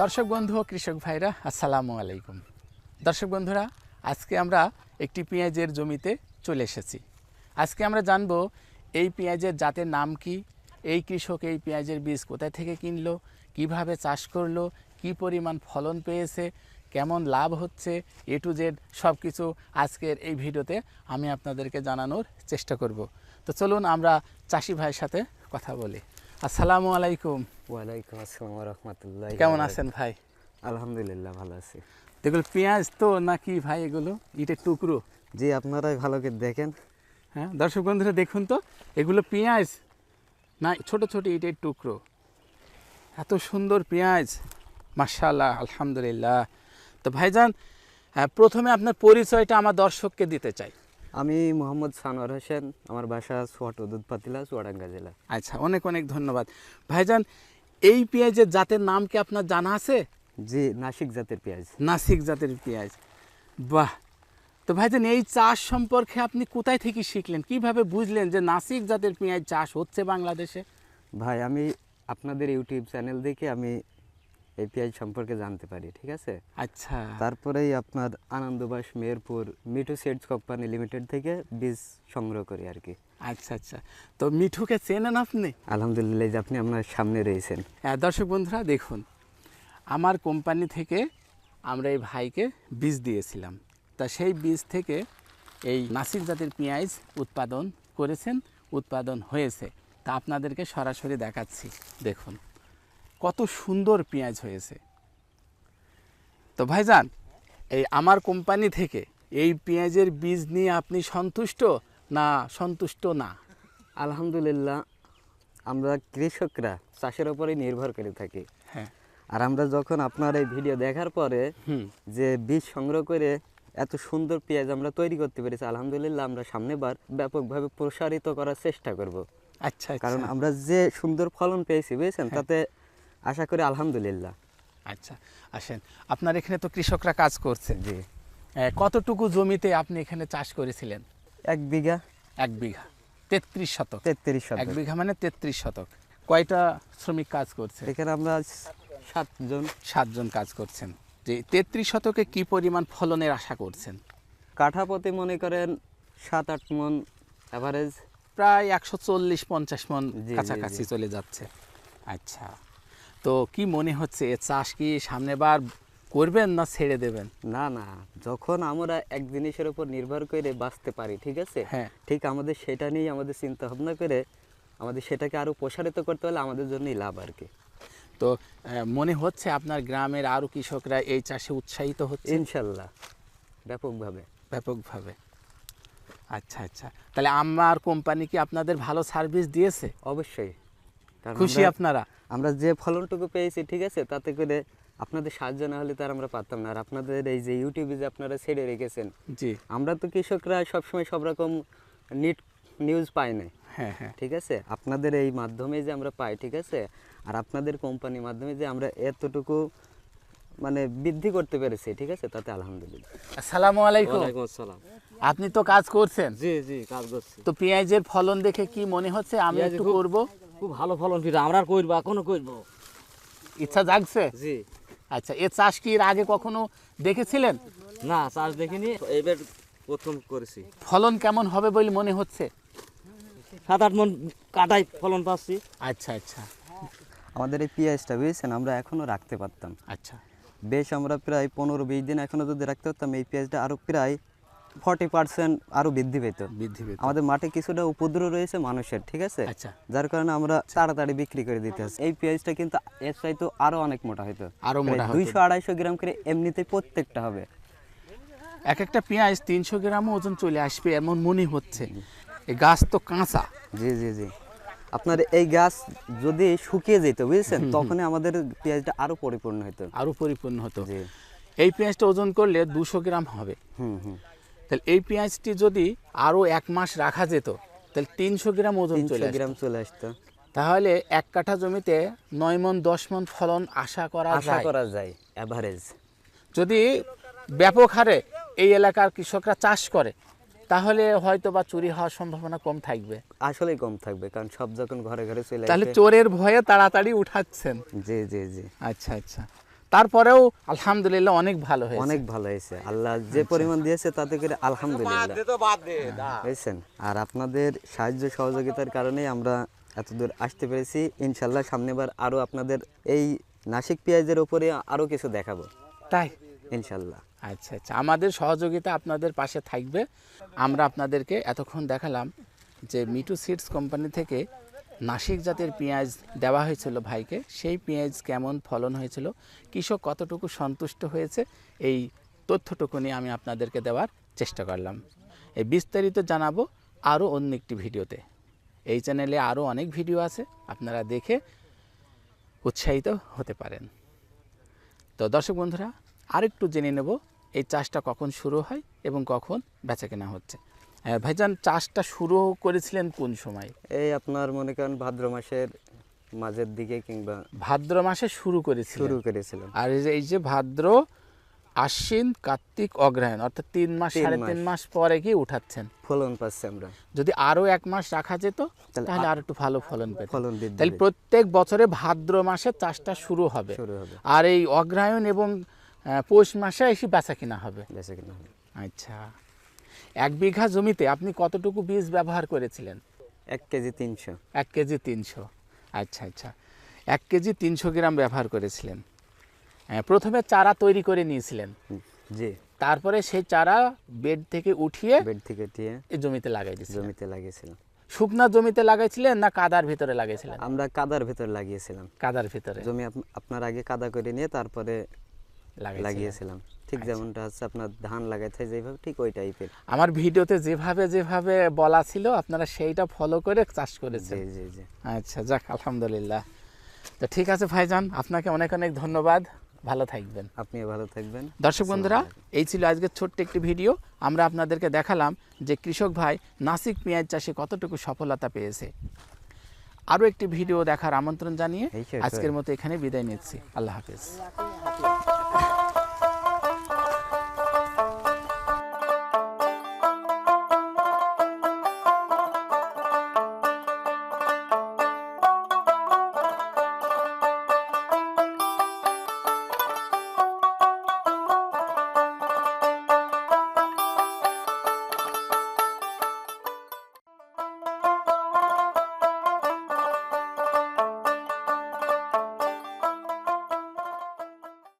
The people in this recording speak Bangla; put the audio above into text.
দর্শক বন্ধু ও কৃষক ভাইরা, আসসালামু আলাইকুম। দর্শক বন্ধুরা, আজকে আমরা একটি পেঁয়াজের জমিতে চলে এসেছি। আজকে আমরা জানব, এই পেঁয়াজের জাতের নাম কি? এই কৃষক এই পেঁয়াজের বীজ কোথায় থেকে কিনলো? কীভাবে চাষ করল? কি পরিমাণ ফলন পেয়েছে? কেমন লাভ হচ্ছে? এ টু জেড সব কিছু আজকের এই ভিডিওতে আমি আপনাদেরকে জানানোর চেষ্টা করব। তো চলুন আমরা চাষি ভাইয়ের সাথে কথা বলি। আসসালামু আলাইকুম। ওয়ালাইকুম আসসালাম রহমতুল্লাহ কেমন আছেন ভাই? আলহামদুলিল্লাহ ভালো আছি। এগুলো পেঁয়াজ তো নাকি ভাই এগুলো? ইটের টুকরো। জি আপনারাই ভালো করে দেখেন। হ্যাঁ দর্শক বন্ধুরা দেখুন তো এগুলো পেঁয়াজ না ছোট ছোট ইটের টুকরো। এত সুন্দর পেঁয়াজ। মার্শাল্লাহ আলহামদুলিল্লাহ। তো ভাইজান প্রথমে আপনার পরিচয়টা আমার দর্শককে দিতে চাই। আমি মোহাম্মদ সানোয়ার হোসেন আমার বাসা সোয়াট দুধ পাতিলা চুয়াডাঙ্গা জেলা। আচ্ছা অনেক অনেক ধন্যবাদ। ভাইজান এই পেঁয়াজের জাতের নাম কি আপনার জানা আছে? জি নাসিক জাতের পেঁয়াজ। নাসিক জাতের পেঁয়াজ। বাহ! তো ভাইজান এই চাষ সম্পর্কে আপনি কোথায় থেকে শিখলেন? কীভাবে বুঝলেন যে নাসিক জাতের পেঁয়াজ চাষ হচ্ছে বাংলাদেশে? ভাই আমি আপনাদের ইউটিউব চ্যানেল দেখে আমি পেঁয়াজ সম্পর্কে জানতে পারি ঠিক আছে? আচ্ছা। তারপরেই আপনার Anandabas Meherpur Mithu seeds company limited থেকে বীজ সংগ্রহ করি আর কি। আচ্ছা আচ্ছা। তো মিঠুকে চেনেন আপনি? আলহামদুলিল্লাহ যে আপনি আপনার সামনে রয়েছেন। হ্যাঁ দর্শক বন্ধুরা দেখুন। আমার কোম্পানি থেকে আমরা এই ভাইকে বীজ দিয়েছিলাম। তা সেই বীজ থেকে এই নাসিক জাতের পেঁয়াজ উৎপাদন করেছেন উৎপাদন হয়েছে। তা আপনাদেরকে সরাসরি দেখাচ্ছি। দেখুন। কত সুন্দর পেঁয়াজ হয়েছে। তো ভাইজান এই আমার কোম্পানি থেকে এই পেঁয়াজের বীজ নিয়ে আপনি সন্তুষ্ট না সন্তুষ্ট না? আলহামদুলিল্লাহ আমরা কৃষকরা চাষের উপরেই নির্ভর করে থাকি। হ্যাঁ। আর আমরা যখন আপনার এই ভিডিও দেখার পরে যে বীজ সংগ্রহ করে এত সুন্দর পেঁয়াজ আমরা তৈরি করতে পেরেছি আলহামদুলিল্লাহ আমরা সামনেবার ব্যাপকভাবে প্রসারিত করার চেষ্টা করব। আচ্ছা কারণ আচ্ছা। আমরা যে সুন্দর ফলন পেয়েছি বুঝেছেন? তাতে আশা করি আলহামদুলিল্লাহ। আচ্ছা আসেন। আপনার এখানে তো কৃষকরা কাজ করছে। জি। কতটুকু জমিতে আপনি এখানে চাষ করেছিলেন? এক বিঘা। এক বিঘা। তেত্রিশ শতক। তেত্রিশ শতক। এক বিঘা মানে তেত্রিশ শতক। কয়টা শ্রমিক কাজ করছে? এখানে আমরা সাতজন। সাতজন কাজ করছেন। যে তেত্রিশ শতকে কি পরিমাণ ফলনের আশা করছেন? কাঠাপতি মনে করেন সাত আট মন অ্যাভারেজ প্রায় একশো চল্লিশ পঞ্চাশ মন কাছাকাছি চলে যাচ্ছে। আচ্ছা। তো কি মনে হচ্ছে এ চাষ কি সামনে বার করবেন না ছেড়ে দেবেন? না না যখন আমরা এক জিনিসের উপর নির্ভর করে বাঁচতে পারি ঠিক আছে? হ্যাঁ। ঠিক আমাদের সেটা নিয়েই আমাদের চিন্তা ভাবনা করে আমাদের সেটাকে আরও প্রসারিত করতে হলে আমাদের জন্যই লাভ আর কি। তো মনে হচ্ছে আপনার গ্রামের আরও কৃষকরা এই চাষে উৎসাহিত হচ্ছে? ইনশাল্লাহ ব্যাপকভাবে। ব্যাপকভাবে। আচ্ছা আচ্ছা। তাহলে আমার কোম্পানি কি আপনাদের ভালো সার্ভিস দিয়েছে? অবশ্যই। খুশি আপনারা? আমরা যে ফলনটুকু পেয়েছি ঠিক আছে? তাতে করে আপনাদের সাহায্য না হলে তার আমরা পারতাম না। আর আপনাদের এই যে ইউটিউবে যে আপনারা ছেড়ে রেখেছেন জি। আমরা তো কৃষকরা সবসময় সব রকম নিট নিউজ পাই না। হ্যাঁ হ্যাঁ। ঠিক আছে? আপনাদের এই মাধ্যমে যে আমরা পাই ঠিক আছে? আর আপনাদের কোম্পানির মাধ্যমে যে আমরা এতটুকু মানে বৃদ্ধি করতে পেরেছি ঠিক আছে? তাতে আলহামদুলিল্লাহ। আসসালামু আলাইকুম। আসসালাম। আপনি তো কাজ করছেন? জি জি কাজ করছি। তো পেঁয়াজের ফলন দেখে কি মনে হচ্ছে? আমি একটু করব। খুব ভালো ফলন ফিরে আমরা আর করব এখনও করব ইচ্ছা জাগছে? জি। আচ্ছা এ চাষ কি এর আগে কখনো দেখেছিলেন? না চাষ দেখিনি এবার প্রথম করেছি। ফলন কেমন হবে বলে মনে হচ্ছে? সাত আট মন কাটাই ফলন পাচ্ছি। আচ্ছা আচ্ছা। আমাদের এই পেঁয়াজটা বুঝেছেন? আমরা এখনও রাখতে পারতাম। আচ্ছা। বেশ আমরা প্রায় পনেরো বিশ দিন এখনও যদি রাখতে পারতাম এই পেঁয়াজটা আরও প্রায় ফর্টি পার্সেন্ট আরও বৃদ্ধি পেত। বৃদ্ধি পেত। আমাদের মাঠে কিছুটা উপদ্রব রয়েছে মানুষের ঠিক আছে? আচ্ছা। যার কারণে আমরা তাড়াতাড়ি বিক্রি করে দিতে হচ্ছে। এই পেঁয়াজটা কিন্তু এর চাইতে আরও অনেক মোটা হতো আরও মোটা দুইশো আড়াইশো গ্রাম করে এমনিতেই প্রত্যেকটা হবে। এক একটা পেঁয়াজ তিনশো গ্রাম ওজন চলে আসবে এমন মনে হচ্ছে। এই গাছ তো কাঁচা। জি জি জি। আপনার এই গাছ যদি শুকিয়ে যেত বুঝেছেন? তখন আমাদের পেঁয়াজটা আরও পরিপূর্ণ হতো আরও পরিপূর্ণ হতো। এই পেঁয়াজটা ওজন করলে দুশো গ্রাম হবে। হুম হুম। তাহলে এই পেঁয়াজটি যদি আরও এক মাস রাখা যেত তাহলে তিনশো গ্রাম ওজন চলে গ্রাম চলে আসতো। তাহলে এক কাঠা জমিতে নয় মন দশ মন ফলন আশা করা আশা করা যায় অ্যাভারেজ যদি ব্যাপক হারে এই এলাকার কৃষকরা চাষ করে তাহলে হয়তো বা চুরি হওয়ার সম্ভাবনা কম থাকবে। আসলেই কম থাকবে কারণ সব যখন ঘরে ঘরে চলে তাহলে চোরের ভয়ে তাড়াতাড়ি উঠাচ্ছেন। জি জি জি। আচ্ছা আচ্ছা। তারপরেও আলহামদুলিল্লাহ অনেক ভালো হয়েছে। অনেক ভালো হয়েছে। আল্লাহ যে পরিমাণ দিয়েছে তাতে করে আলহামদুলিল্লাহ। বুঝছেন আর আপনাদের সাহায্য সহযোগিতার কারণেই আমরা এত দূর আসতে পেরেছি। ইনশাল্লাহ সামনেবার আরও আপনাদের এই নাসিক পেঁয়াজের উপরে আরও কিছু দেখাবো। তাই? ইনশাল্লাহ আচ্ছা আচ্ছা। আমাদের সহযোগিতা আপনাদের পাশে থাকবে। আমরা আপনাদেরকে এতক্ষণ দেখালাম যে মিটু সিডস কোম্পানি থেকে নাসিক জাতের পেঁয়াজ দেওয়া হয়েছিল ভাইকে। সেই পেঁয়াজ কেমন ফলন হয়েছিল? কৃষক কতটুকু সন্তুষ্ট হয়েছে? এই তথ্যটুকু নিয়ে আমি আপনাদেরকে দেওয়ার চেষ্টা করলাম। এই বিস্তারিত জানাব আরও অন্য একটি ভিডিওতে। এই চ্যানেলে আরও অনেক ভিডিও আছে, আপনারা দেখে উৎসাহিত হতে পারেন। তো দর্শক বন্ধুরা, আরেকটু জেনে নেব, এই চাষটা কখন শুরু হয় এবং কখন বেচা কেনা হচ্ছে। ভাইজান চাষটা শুরু করেছিলেন কোন সময়? এই আপনার মনে করেন ভাদ্র মাসের মাঝের দিকে কিংবা ভাদ্র মাসে শুরু করেছিলেন? শুরু করেছিলাম। আর এই যে ভাদ্র আশ্বিন কার্তিক অগ্রহায়ণ অর্থাৎ তিন মাস সাড়ে তিন মাস। পরে কি উঠাচ্ছেন। ফলন পাচ্ছি আমরা। যদি আরও এক মাস রাখা যেত তাহলে আর একটু ভালো ফলন পেত ফলন তাহলে প্রত্যেক বছরে ভাদ্র মাসে চাষটা শুরু হবে। শুরু হবে। আর এই অগ্রহায়ণ এবং পৌষ মাসে এসে বেচা কিনা হবে। বেঁচে কিনা হবে। আচ্ছা। এক বিঘা জমিতে আপনি কতটুকু বীজ ব্যবহার করেছিলেন? এক কেজি তিনশো। এক কেজি তিনশো। আচ্ছা আচ্ছা। এক কেজি তিনশো গ্রাম ব্যবহার করেছিলেন। হ্যাঁ, প্রথমে চারা তৈরি করে নিয়েছিলেন। জি। তারপরে সেই চারা বেড থেকে উঠিয়ে বেড থেকে উঠিয়ে জমিতে লাগাই দিয়েছিলেন। জমিতে লাগিয়েছিলাম। শুকনা জমিতে লাগাইছিলেন না কাদার ভিতরে লাগাইছিলেন আমরা কাদার ভেতর লাগিয়েছিলাম। কাদার ভিতরে। জমি আপ- আপনার আগে কাদা করে নিয়ে তারপরে লাগিয়েছিলাম। ঠিক যেমনটা হচ্ছে আপনার ধান লাগাইতে যেভাবে ঠিক ওই টাইপের আমার ভিডিওতে যেভাবে যেভাবে বলা ছিল আপনারা সেইটা ফলো করে চাষ করেছেন। জি জি জি। আচ্ছা যাক আলহামদুলিল্লাহ। তো ঠিক আছে ভাইজান আপনাকে অনেক অনেক ধন্যবাদ। ভালো থাকবেন। আপনিও ভালো থাকবেন। দর্শক বন্ধুরা এই ছিল আজকের ছোট্ট একটি ভিডিও। আমরা আপনাদেরকে দেখালাম যে কৃষক ভাই নাসিক পেঁয়াজ চাষে কতটুকু সফলতা পেয়েছে। আরও একটি ভিডিও দেখার আমন্ত্রণ জানিয়ে আজকের মতো এখানে বিদায় নিচ্ছি। আল্লাহ হাফেজ।